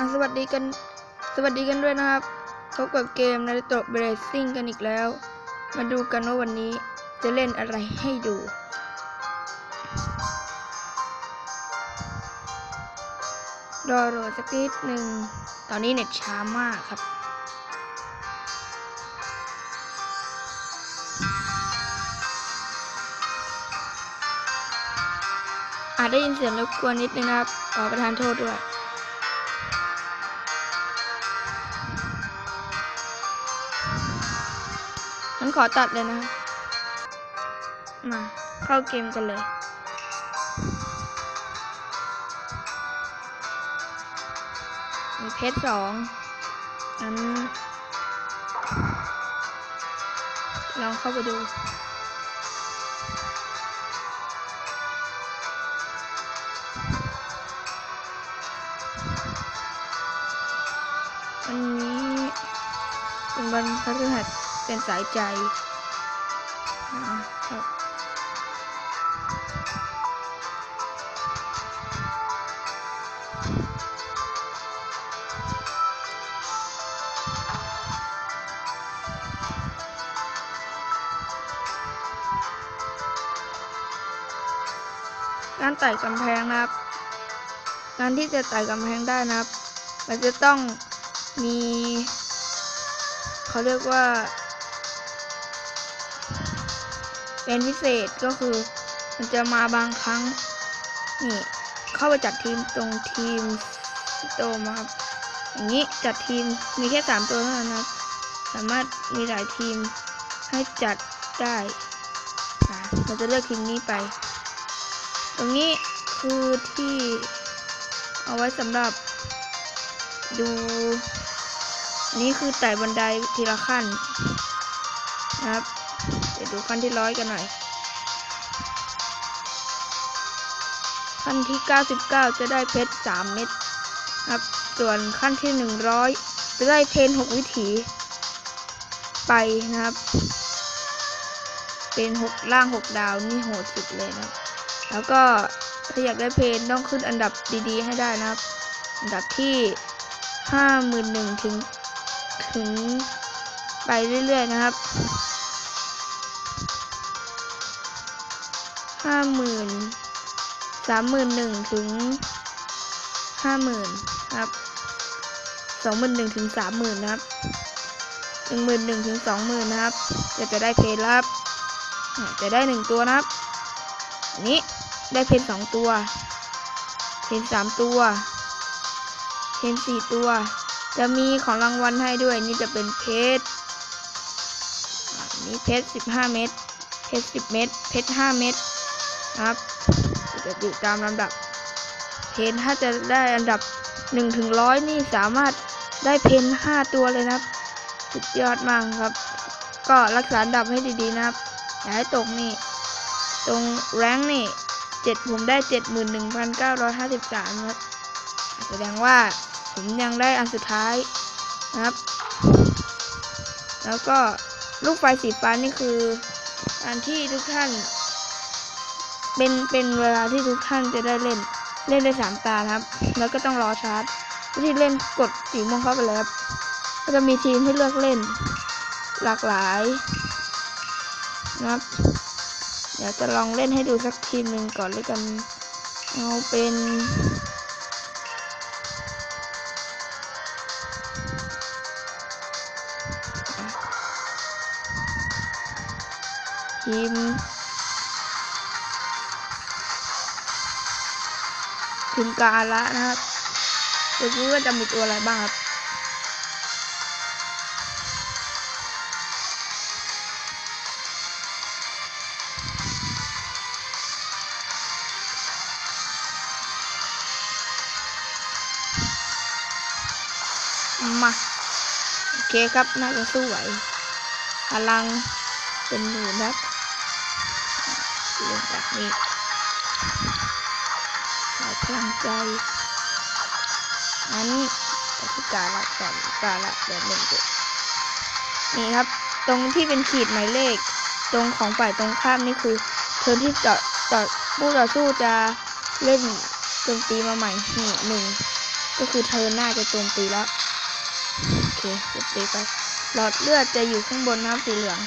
อะสวัสดีกัน สวัสดีกันด้วยนะครับพบกับเกมนาริโตะเบรซิ่งกันอีกแล้ว มาดูกันว่าวันนี้จะเล่นอะไรให้ดู รอโหลดสักนิดหนึ่ง ตอนนี้เน็ตช้ามากครับอาจได้ยินเสียงรบกวนนิดนึงนะครับ ขอประทานโทษด้วย ขอตัดเลยนะครับ มา เข้าเกมกันเลยมีเพชรสองนั้นลองเข้าไปดู วันนี้เป็นวันพฤหัส เป็นสายใจนะครับการไต่กำแพงนะครับการที่จะไต่กำแพงได้นะครับ มันจะต้องมี เขาเรียกว่า เป็นพิเศษก็คือ มันจะมาบางครั้ง นี่ เข้าไปจัดทีมตรงทีมโตมาครับอย่างนี้จัดทีมมีแค่สามตัวเท่านั้นนะครับสามารถมีหลายทีมให้จัดได้อะเราจะเลือกทีมนี้ไป ตรงนี้คือที่เอาไว้สำหรับดู นี่คือไต่บันไดทีละขั้นนะครับ ดูขั้นที่ร้อยกันหน่อย ขั้นที่ 99 จะได้เพชร 3 เม็ดครับ ส่วนขั้นที่ 100 จะได้เพน 6 วิถี ไปนะครับ เป็น 6 ล่าง 6 ดาว นี่โหดสุดเลยนะ แล้วก็ถ้าอยากได้เพนต้องขึ้นอันดับดีๆ ให้ได้นะครับ อันดับที่ห้าหมื่นหนึ่งถึง ถึงไปเรื่อยๆนะครับ ห้าหมื่นสามหมื่นหนึ่งถึงห้าหมื่นครับสองหมื่นหนึ่งถึงสามหมื่นนะครับหนึ่งหมื่นหนึ่งถึงสองหมื่นนะครับจะจะได้เพนแล้วครับจะได้หนึ่งตัวนะครับอันนี้ได้เพนสองตัว เพนสามตัว เพนสี่ตัว จะมีของรางวัลให้ด้วยนี่จะเป็นเพชรอ่านี่เพชรสิบห้าเม็ด เพชรสิบเม็ด เพชรห้าเม็ด ครับจะอยู่ตามลำดับ เพนถ้าจะได้อันดับหนึ่งถึงร้อยนี่สามารถได้เพนห้าตัวเลยนะครับ สุดยอดมากครับ ก็รักษาอันดับให้ดีๆนะครับ อย่าให้ตกนี่ ตรงแรงนี่เจ็ดผมได้เจ็ดหมื่นหนึ่งพันเก้าร้อยห้าสิบสามครับ แสดงว่าผมยังได้อันสุดท้ายนะครับ แล้วก็ลูกไฟสีฟ้านี่คือการที่ทุกท่าน เป็นเป็นเวลาที่ทุกท่านจะได้เล่น เล่นได้สามตาครับ แล้วก็ต้องรอชาร์จวิธีเล่นกดสีม่วงเข้าไปเลยครับก็จะมีทีมให้เลือกเล่น หลากหลายนะครับ เดี๋ยวจะลองเล่นให้ดูสักทีมหนึ่งก่อนเลยกันเอาเป็นทีม กาละนะครับจะรู้ว่าจะมีตัวอะไรบ้างครับมาโอเคครับน่าจะสู้ไหวพลังเป็นหมื่นครับเรื่องแบบนี้ ขายพลังใจอันนี้ก็คือกาละก่อนกาละแบบหนึ่งจุดนี่ครับ ตรงที่เป็นขีดหมายเลข ตรงของฝ่ายตรงข้ามนี่คือเทินที่ต่อต่อผู้ต่อสู้จะเล่นโจมตีมาใหม่นี่หนึ่งก็คือเธอหน้าจะโจมตีแล้วโอเคโจมตีไปหลอดเลือดจะอยู่ข้างบนนะครับสีเหลือง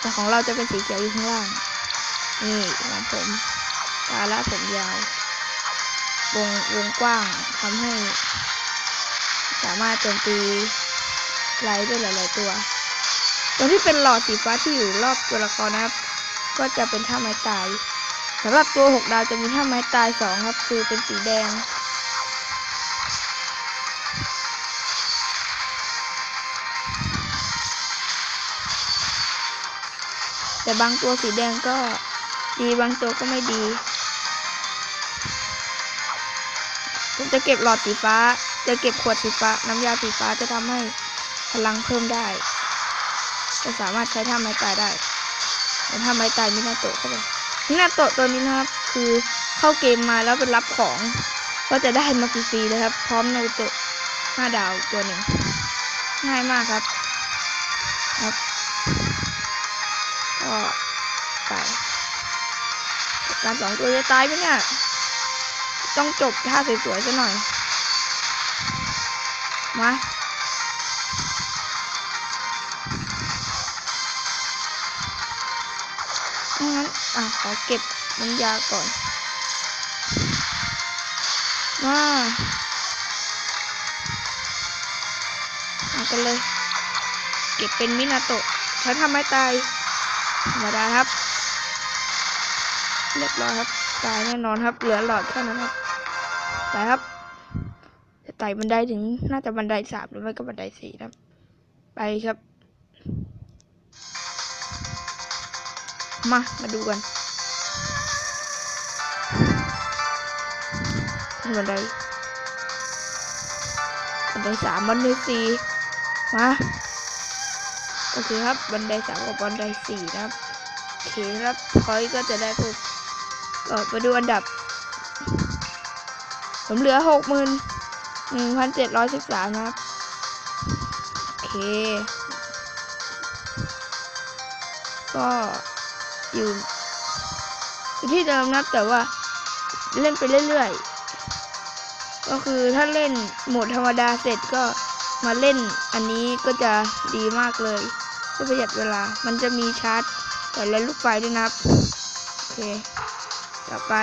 แต่ของเราจะเป็นสีเขียวอยู่ข้างล่าง นี่ของผมกาละผมยาว วงวงกว้างทำให้ สามารถโจมตีไล่ได้หลาย ๆ ตัว ตัวที่เป็นหลอดสีฟ้าที่อยู่รอบตัวละครนะครับ ก็จะเป็นท่าไม้ตายสำหรับตัวหกดาวจะมีท่าไม้ตายสองครับคือเป็นสีแดงแต่บางตัวสีแดงก็ดีบางตัวก็ไม่ดี จะเก็บหลอดสีฟ้า จะเก็บขวดสีฟ้า น้ำยาสีฟ้าจะทำให้พลังเพิ่มได้ จะสามารถใช้ท่าไม้ตายได้แต่ท่าไม้ตายมินาโตะเข้าไปมินาโตะตัวนี้นะครับ คือเข้าเกมมาแล้วเป็นรับของ ก็จะได้มาฟรีๆเลยครับ พร้อมนารูโตะห้าดาวตัวหนึ่งง่ายมากครับครับก็ไปการสองตัวจะตายไหมเนี่ย ต้องจบท่าสวยๆซะหน่อย มางั้น อะ ขอเก็บน้ำยาก่อน มาเอากันเลย เก็บเป็นมินาโตะใช้ทำไม้ตายธรรมดาครับ เรียบร้อยครับ ตายแน่นอนครับ เหลือหลอดแค่นั้นครับ ไปครับจะไต่บันไดถึงน่าจะบันไดสามหรือไม่ก็บันไดสี่นะครับไปครับ มา มาดูกันขึ้นบันไดบันไดสามบันไดสี่มาโอเคครับ บันไดสามกับบันไดสี่นะครับโอเคครับพอยก็จะได้ปุ๊บก็มาดูอันดับ ผมเหลือหกหมื่นหนึ่งพันเจ็ดร้อยสิบสามครับ โอเค ก็อยู่อยู่ที่เดิมนะแต่ว่าเล่นไปเรื่อยๆ ก็คือถ้าเล่นโหมดธรรมดาเสร็จก็มาเล่นอันนี้ก็จะดีมากเลยจะประหยัดเวลา มันจะมีชาร์จแต่ละลูกไฟด้วยนะครับ โอเค ต่อไป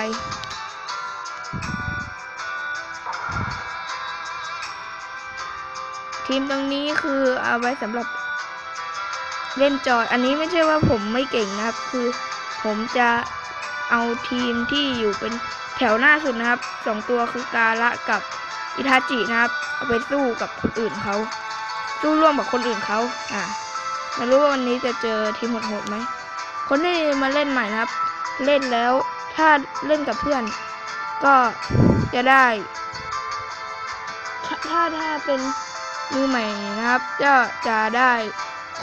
ทีมตรงนี้คือเอาไว้สำหรับเล่นจอยอันนี้ไม่ใช่ว่าผมไม่เก่งนะครับ คือผมจะเอาทีมที่อยู่เป็นแถวหน้าสุดนะครับสองตัวคือกาละกับอิทาจินะครับ เอาไปสู้กับคนอื่นเขาสู้ร่วมกับคนอื่นเขาอ่าไม่รู้ว่าวันนี้จะเจอทีมโหดๆไหมคนที่มาเล่นใหม่นะครับ เล่นแล้วถ้าเล่นกับเพื่อน ก็จะได้ ถ้าถ้าเป็น มือใหม่นะครับ ก็จะได้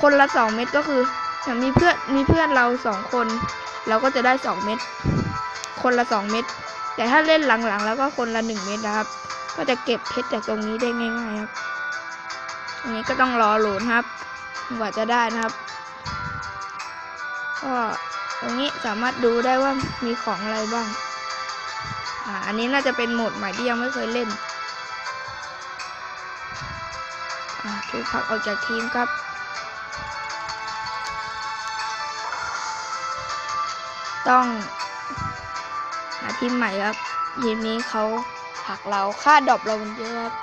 คนละสองเม็ดก็คืออย่ามีเพื่อนมีเพื่อนเราสองคน เราก็จะได้สองเม็ดคนละสองเม็ดแต่ถ้าเล่นหลังๆ แล้วก็คนละหนึ่งเม็ดนะครับ ก็จะเก็บเพชรจากตรงนี้ได้ง่ายๆครับอันนี้ก็ต้องรอโหลดครับกว่าจะได้นะครับก็ตรงนี้สามารถดูได้ว่ามีของอะไรบ้าง อ่า อันนี้น่าจะเป็นโหมดใหม่ที่ยังไม่เคยเล่น ถูกพักออกจากทีมครับต้องหาทีมใหม่ครับทีมนี้เขาผักเราค่าดรอปเรามันเยอะครับ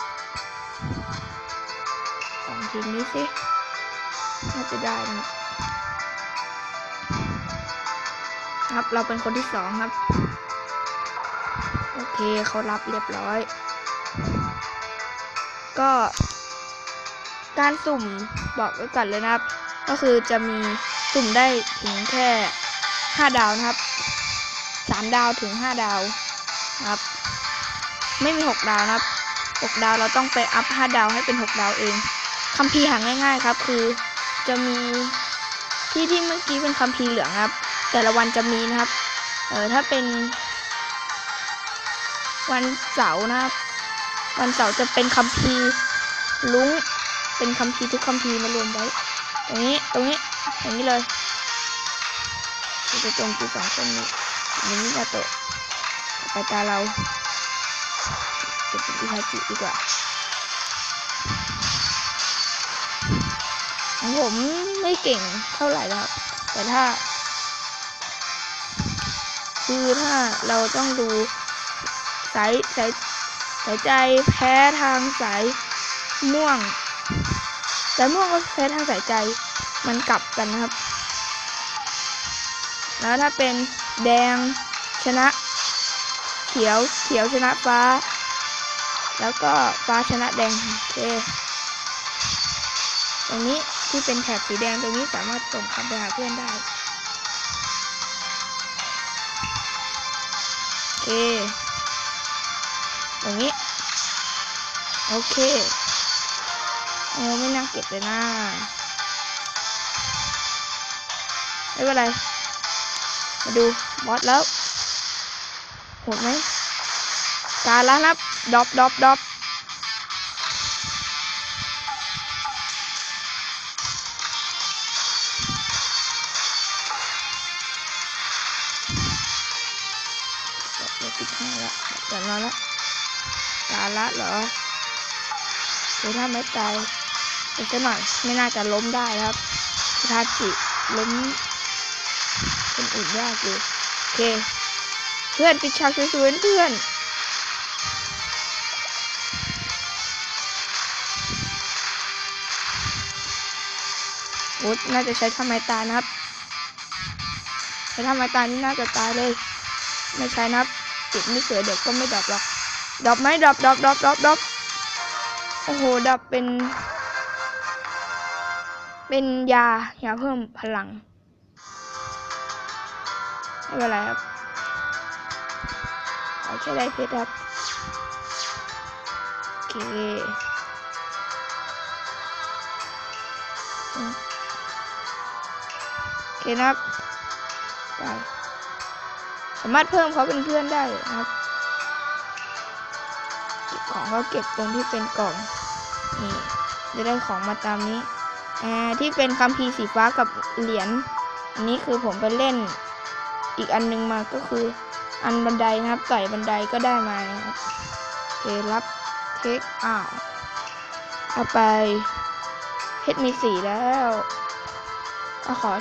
ลองทีมนี้สิน่าจะได้นะครับเราเป็นคนที่สองครับ โอเคเขารับเรียบร้อย ก็ การสุ่มบอกไว้ก่อนเลยนะครับ ก็คือจะมีสุ่มได้ถึงแค่ห้าดาวนะครับสามดาวถึงห้าดาวนะครับ ไม่มีหกดาวนะครับหกดาวเราต้องไปอัพห้าดาวให้เป็นหกดาวเองคัมภีร์หาง่าย ๆครับ คือจะมีที่ที่เมื่อกี้เป็นคัมภีร์เหลืองครับ แต่ละวันจะมีนะครับ เออถ้าเป็น วันเสาร์นะครับ วันเสาร์จะเป็นคัมภีร์ลุง เป็นคัมภีร์ทุกคัมภีร์มารวมไว้ ตรงนี้ ตรงนี้ อย่างนี้เลยจะโจมตีสองคนนี้อย่างนี้จะโตะไปตาเราเก็บเป็นอิทาจิดีกว่าผมไม่เก่งเท่าไหร่แล้ว แต่ถ้า คือถ้าเราต้องดูสายสายสายใจแพ้ทางสายม่วง สายม่วงก็แพ้ทางสายใจมันกลับกันนะครับ แล้วถ้าเป็นแดงชนะ เขียวเขียวชนะฟ้า แล้วก็ฟ้าชนะแดงโอเคตรงนี้ที่เป็นแถบสีแดงตรงนี้สามารถส่งคำไปหาเพื่อนได้โอเคตรงนี้ โอเค โอ้ไม่น่าเก็บเลยนะไม่เป็นไร มาดูบอสแล้วโหดไหมการแล้วนับดรอปดรอปดรอปเดี๋ยวปิดให้แล้วเดี๋ยวรอแล้วการละเหรอเดี๋ยวถ้าไม่ตาย อีกสักหน่อยไม่น่าจะล้มได้ครับทาจิล้มคนอื่นยากอยู่โอเค เพื่อนปิดฉากสวยๆเพื่อนโอ้น่าจะใช้ทำไมตานะครับ ใช้ทำไมตานี่น่าจะตายเลย ไม่ใช้นะครับจิตไม่เสือเด็กก็ไม่ดับหรอกดับไหมดับดับดับดับดับโอ้โหดับเป็น เป็นยายาเพิ่มพลังไม่เป็นไรครับเอาแค่ได้เพชรครับโอเคโอเคนะครับได้สามารถเพิ่มเขาเป็นเพื่อนได้นะครับเก็บของก็เก็บตรงที่เป็นกล่องนี่จะได้ของมาตามนี้ อ่าที่เป็นคัมภีร์สีฟ้ากับเหรียญอันนี้คือผมไปเล่นอีกอันหนึงมาก็คือ อันบันไดนะครับไต่บันไดก็ได้มาครับเครับเทคอ้าวเอาไปเพชรมีสีแล้วอขอ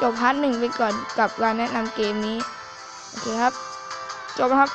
จบพาร์ทหนึ่งไปก่อนกับการแนะนำเกมนี้ โอเคครับ จบครับ